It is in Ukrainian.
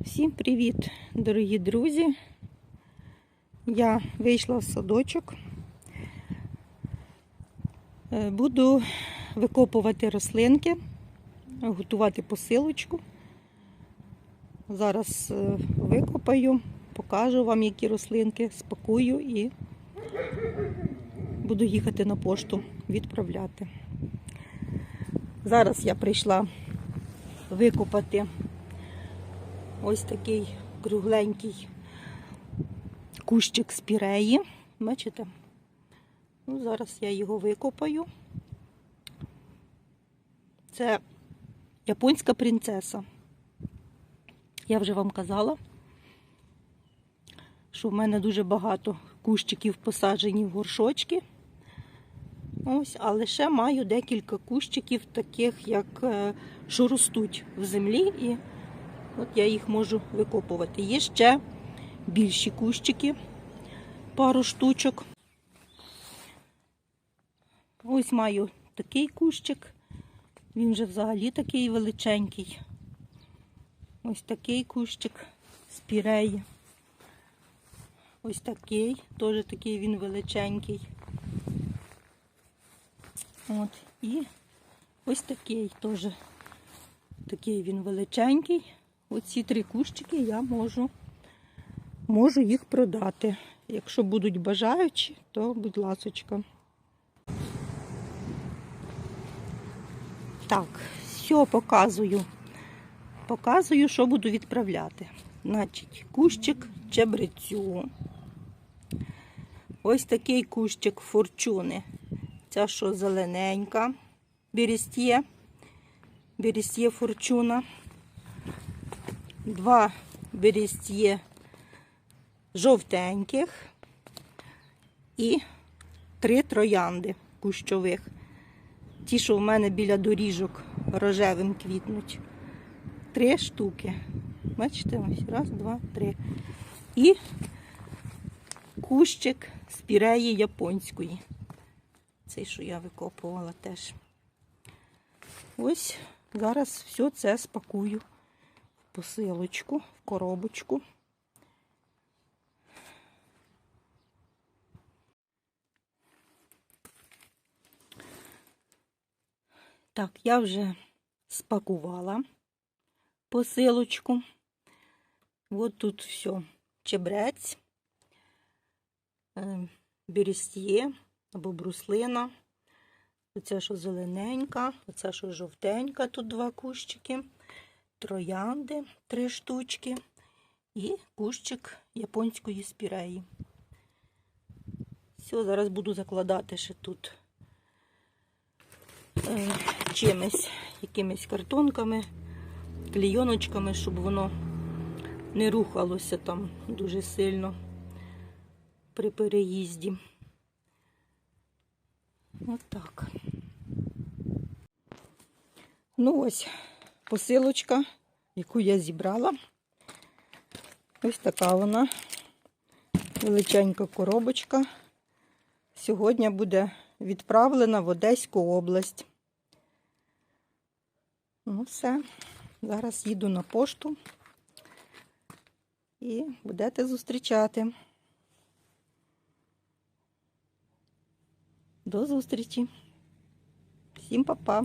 Всім привіт, дорогі друзі! Я вийшла в садочок. Е, Буду викопувати рослинки, готувати посилочку. Зараз е, викопаю, покажу вам, які рослинки, спакую і буду їхати на пошту відправляти. Зараз я прийшла викопати ось такий кругленький кущик спіреї. Бачите? Ну, зараз я його викопаю. Це японська принцеса. Я вже вам казала, що в мене дуже багато кущиків посаджені в горшочки. Ось, а лише маю декілька кущиків, таких, як е, що ростуть в землі, і от я їх можу викопувати. Є ще більші кущики, пару штучок. Ось маю такий кущик. Він вже взагалі такий величенький. Ось такий кущик спіреї. Ось такий, теж такий він величенький. От, і ось такий теж такий він величенький. Оці три кущики я можу, можу їх продати. Якщо будуть бажаючі, то будь ласочка. Так, все показую. Показую, що буду відправляти. Значить, кущик чебрецю. Ось такий кущик форчуни. Ця що зелененька. Берестє. Берестє форчуна. Два берестє жовтеньких. І три троянди кущових. Ті, що в мене біля доріжок рожевим квітнуть. Три штуки. Бачите, ось раз, два, три. І кущик спіреї японської. Цей, що я викопувала теж. Ось зараз все це спакую посилочку, в коробочку. Так, я вже спакувала посилочку. От тут все. Чебрець, е, берестє або бруслина. Оце, що зелененька, оце, що жовтенька, тут два кущики, троянди, три штучки і кущик японської спіреї. Все, зараз буду закладати ще тут е, чимось, якимись картонками, клійоночками, щоб воно не рухалося там дуже сильно при переїзді. От так. Ну ось посилочка, яку я зібрала. Ось така вона. Величенька коробочка. Сьогодні буде відправлена в Одеську область. Ну, все. Зараз їду на пошту і будете зустрічати. До зустрічі. Всім па-па.